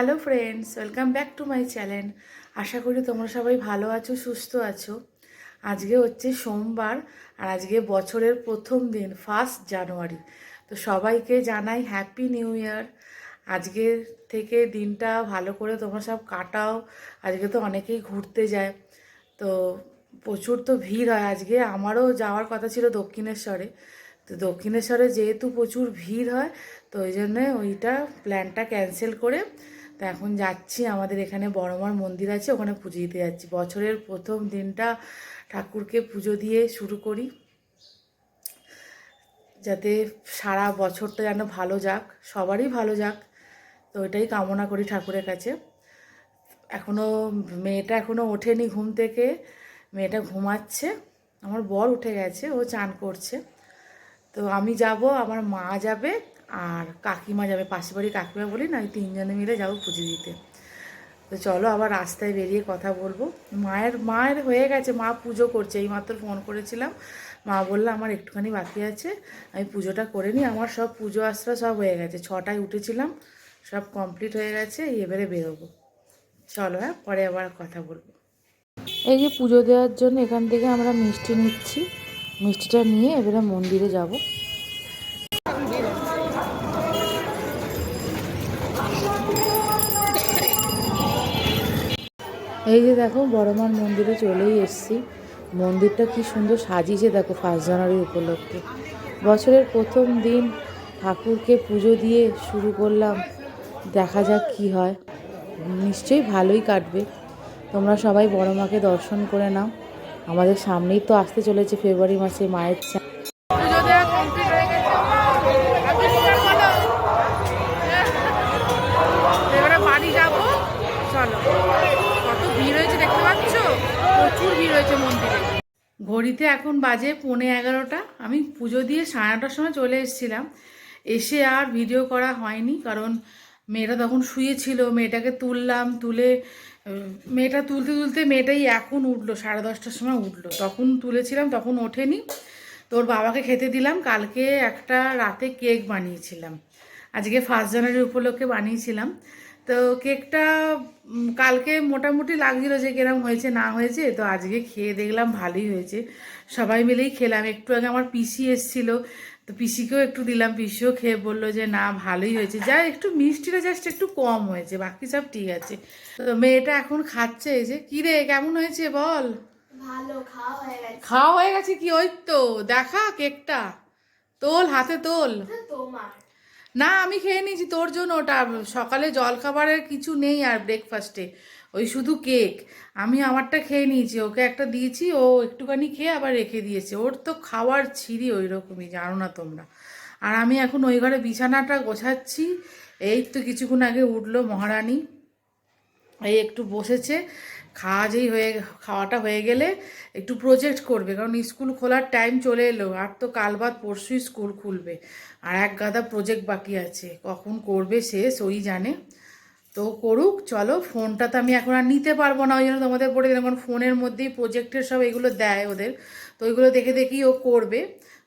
Hello friends welcome back to my channel আশা করি তোমরা সবাই ভালো আছো, সুস্থ আছো। আজকে হচ্ছে সোমবার আর আজকে বছরের প্রথম দিন ফার্স্ট জানুয়ারি তো সবাইকে জানাই হ্যাপি নিউ ইয়ার আজকে থেকে দিনটা ভালো করে তোমরা সব কাটাও। আজকে তো অনেকেই ঘুরতে যায়। তো প্রচুর তো ভিড় হয় আজকে। আমারও যাওয়ার কথা ছিল দক্ষিণেশ্বরে। তো দক্ষিণেশ্বরে যেহেতু প্রচুর ভিড় হয়, তো ওই জন্যে ওইটা প্ল্যানটা ক্যান্সেল করে তো এখন যাচ্ছি, আমাদের এখানে বড়মার মন্দির আছে, ওখানে পুজো দিতে যাচ্ছি। বছরের প্রথম দিনটা ঠাকুরকে পুজো দিয়ে শুরু করি। যাতে সারা বছরটা যেন ভালো যাক, সবারই ভালো যাক, তো ওইটাই কামনা করি ঠাকুরের কাছে। এখনও মেয়েটা এখনও ওঠেনি ঘুম থেকে, মেয়েটা ঘুমাচ্ছে, আমার বর উঠে গেছে, ও চান করছে। তো আমি যাব, আমার মা যাবে আর কাকিমা যাবে, পাশের বাড়ি কাকিমা বলি না, ওই তিনজনে মিলে যাব পুজো দিতে। তো চলো আবার রাস্তায় বেরিয়ে কথা বলব। মায়ের মায়ের হয়ে গেছে, মা পুজো করছে, এইমাত্র ফোন করেছিলাম। মা বলল, আমার একটুখানি বাকি আছে, আমি পুজোটা করে নিই, আমার সব পুজো আশ্রা সব হয়ে গেছে। ছটায় উঠেছিলাম, সব কমপ্লিট হয়ে গেছে, এবারে বেরোবো। চলো হ্যাঁ পরে আবার কথা বলব। এই যে পুজো দেওয়ার জন্য এখান থেকে আমরা মিষ্টি নিচ্ছি। মিষ্টিটা নিয়ে এবারে মন্দিরে যাব। এই যে দেখো বড়মার মন্দিরে চলেই এসছি। মন্দিরটা কি সুন্দর সাজিয়েছে দেখো ফার্স্ট জানুয়ারি উপলক্ষে। বছরের প্রথম দিন ঠাকুরকে পুজো দিয়ে শুরু করলাম। দেখা যাক কি হয়। নিশ্চয়ই ভালোই কাটবে। তোমরা সবাই বড় মাকে দর্শন করে নাও। আমাদের সামনেই তো আসতে চলেছে ফেব্রুয়ারি মাসে মায়ের চা পুজো দেওয়া কমপ্লিট হয়ে গেছে এবারে বাড়ি যাব চলো কত ভিড় হয়েছে দেখতে পাচ্ছ প্রচুর ভিড় হয়েছে মন্দিরে ঘড়িতে এখন বাজে পৌনে এগারোটা। আমি পুজো দিয়ে সাড়ে নটার সময় চলে এসেছিলাম। এসে আর ভিডিও করা হয়নি কারণ মেয়েটা তখন শুয়েছিল। মেয়েটাকে তুললাম, তুলে মেয়েটা তুলতে তুলতে মেয়েটাই এখন উঠল, সাড়ে দশটার সময় উঠল। তখন তুলেছিলাম, তখন ওঠেনি। তোর বাবাকে খেতে দিলাম। কালকে একটা রাতে কেক বানিয়েছিলাম। আজকে ফার্স্ট জানুয়ারি উপলক্ষে বানিয়েছিলাম। তো কেকটা কালকে মোটামুটি লাগছিল যে কিরম হয়েছে না হয়েছে তো আজকে খেয়ে দেখলাম ভালোই হয়েছে। সবাই মিলেই খেলাম। একটু আগে আমার পিসি এসেছিল তো পিসিকেও একটু দিলাম। পিসিও খেয়ে বলল যে না ভালোই হয়েছে। যা একটু মিষ্টিটা জাস্ট একটু কম হয়েছে বাকি সব ঠিক আছে। তো মেয়েটা এখন খাচ্ছে এই যে। কী রে কেমন হয়েছে বল? খাওয়া হয়ে গেছে। কি? ওই তো দেখা কেকটা। তোল হাতে তোল। তোমার। না, আমি খেয়ে নিয়েছি, তোর জন্য ওটা। সকালে জলখাবারের কিছু নেই আর ব্রেকফাস্টে ওই শুধু কেক আমি আমারটা খেয়ে নিয়েছি, ওকে একটা দিয়েছি, ও একটুখানি খেয়ে আবার রেখে দিয়েছে। ওর তো খাওয়ার ছিঁড়ি ওই রকমই জানো না তোমরা। আর আমি এখন ওই ঘরে বিছানাটা গোছাচ্ছি। এই তো কিছুক্ষণ আগে উঠল মহারানী। এই একটু বসেছে। যেই হয়ে, খাওয়াটা হয়ে গেলে একটু প্রজেক্ট করবে। কারণ স্কুল খোলার টাইম চলে এলো, আর তো কাল বাদ পরশুই স্কুল খুলবে। আর এক গাদা প্রজেক্ট বাকি আছে, কখন করবে শেষ ওই জানে। তো করুক, চলো ফোনটা তো আমি এখন আর নিতে পারব না, ওই জন্য তোমাদের পড়ে দিলাম, কারণ ফোনের মধ্যেই প্রজেক্টের সব এগুলো দেয় ওদের। তো ওইগুলো দেখে দেখেই ও করবে।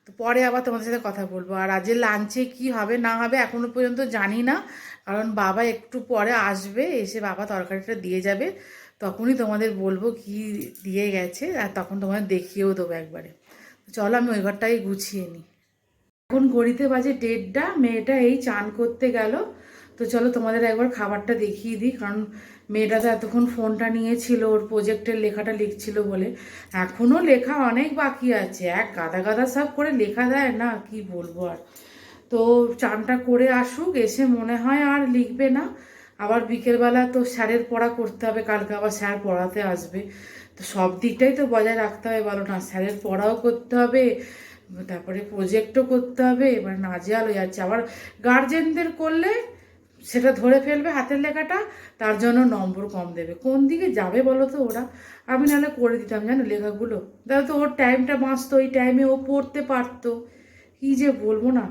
তো পরে আবার তোমাদের সাথে কথা বলব। আর আজকে লাঞ্চে কি হবে, না হবে, এখনও পর্যন্ত জানি না। কারণ বাবা একটু পরে আসবে, এসে বাবা তরকারিটা দিয়ে যাবে। তখনই তোমাদের বলব কি দিয়ে গেছে, আর তখন তোমাদের দেখিয়েও দেবো একবারে। চলো আমি ওই ঘরটাই গুছিয়ে নিই। এখন ঘড়িতে বাজে ডেটটা মেয়েটা এই চান করতে গেল। তো চলো তোমাদের একবার খাবারটা দেখিয়ে দিই, কারণ মেয়েটা তো এতক্ষণ ফোনটা নিয়েছিল, ওর প্রজেক্টের লেখাটা লিখছিল বলে। এখনও লেখা অনেক বাকি আছে, এক গাদা গাদা সব করে লেখা দেয় না, কি বলব আর। তো চানটা করে আসুক, এসে মনে হয় আর লিখবে না। আবার বিকেলবেলা তো স্যারের পড়া করতে হবে, কালকে আবার স্যার পড়াতে আসবে। তো সব দিকটাই তো বজায় রাখতে হবে, বলো না, স্যারের পড়াও করতে হবে, তারপরে প্রজেক্টও করতে হবে, এবার নাজেয়াল হয়ে যাচ্ছে। আবার গার্জেনদের করলে সেটা ধরে ফেলবে হাতের লেখাটা, তার জন্য নম্বর কম দেবে। কোন দিকে যাবে বলো তো ওরা? আমি নাহলে করে দিতাম জানো লেখাগুলো। তাহলে তো ওর টাইমটা বাঁচতো, ওই টাইমে ও পড়তে পারতো। কি যে বলব না।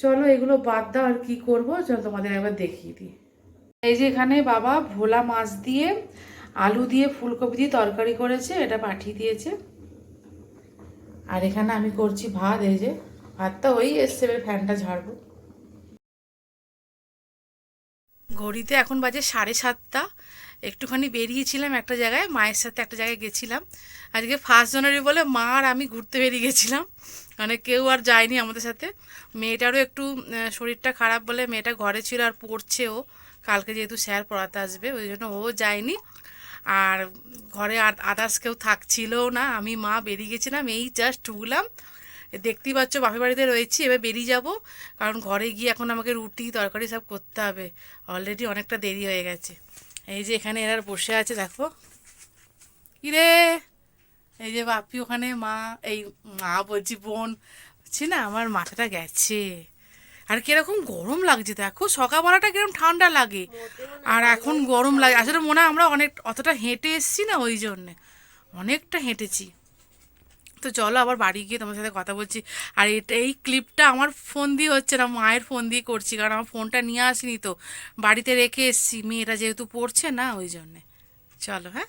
চলো এগুলো বাদ দাও, আর কি করব? চলো তোমাদের একবার দেখিয়ে দিই। এই যে এখানে বাবা ভোলা মাছ দিয়ে আলু দিয়ে ফুলকপি দিয়ে তরকারি করেছে, এটা পাঠিয়ে দিয়েছে। আর এখানে আমি করছি ভাত, এই যে ভাতটা ওই এসছে, এবার ফ্যানটা ঝাড়বো। ঘড়িতে এখন বাজে সাড়ে সাতটা। একটুখানি বেরিয়েছিলাম একটা জায়গায়, মায়ের সাথে একটা জায়গায় গেছিলাম। আজকে ফার্স্ট জানুয়ারি বলে মা আর আমি ঘুরতে বেরিয়ে গেছিলাম। মানে কেউ আর যায়নি আমাদের সাথে। মেয়েটারও একটু শরীরটা খারাপ বলে মেয়েটা ঘরে ছিল আর পড়ছে ও। কালকে যেহেতু স্যার পড়াতে আসবে, ওই জন্য ও যায়নি। আর ঘরে আর আদার্স কেউ থাকছিলও না। আমি, মা বেরিয়ে গেছিলাম, এই জাস্ট ঢুকলাম দেখতেই পাচ্ছ, বাপের বাড়িতে রয়েছি, এবার বেরিয়ে যাব। কারণ ঘরে গিয়ে এখন আমাকে রুটি, তরকারি সব করতে হবে। অলরেডি অনেকটা দেরি হয়ে গেছে। এই যে এখানে এরা বসে আছে, দেখো। কিরে? এই যে বাপি ওখানে, মা, এই মা বলছি, বোন, বলছি না, আমার মাথাটা গেছে। আর কীরকম গরম লাগছে দেখো, সকালবেলাটা কীরকম ঠান্ডা লাগে। আর এখন গরম লাগে, আসলে মনে হয় আমরা অনেক, অতটা হেঁটে এসছি না ওই জন্যে। অনেকটা হেঁটেছি। তো চলো আবার বাড়ি গিয়ে তোমার সাথে কথা বলছি। আর এটা, এই ক্লিপটা আমার ফোন দিয়ে হচ্ছে না, মায়ের ফোন দিয়ে করছি, কারণ আমার ফোনটা নিয়ে আসিনি তো। বাড়িতে রেখে এসছি, মেয়েরা যেহেতু পড়ছে না ওই জন্যে। চলো হ্যাঁ?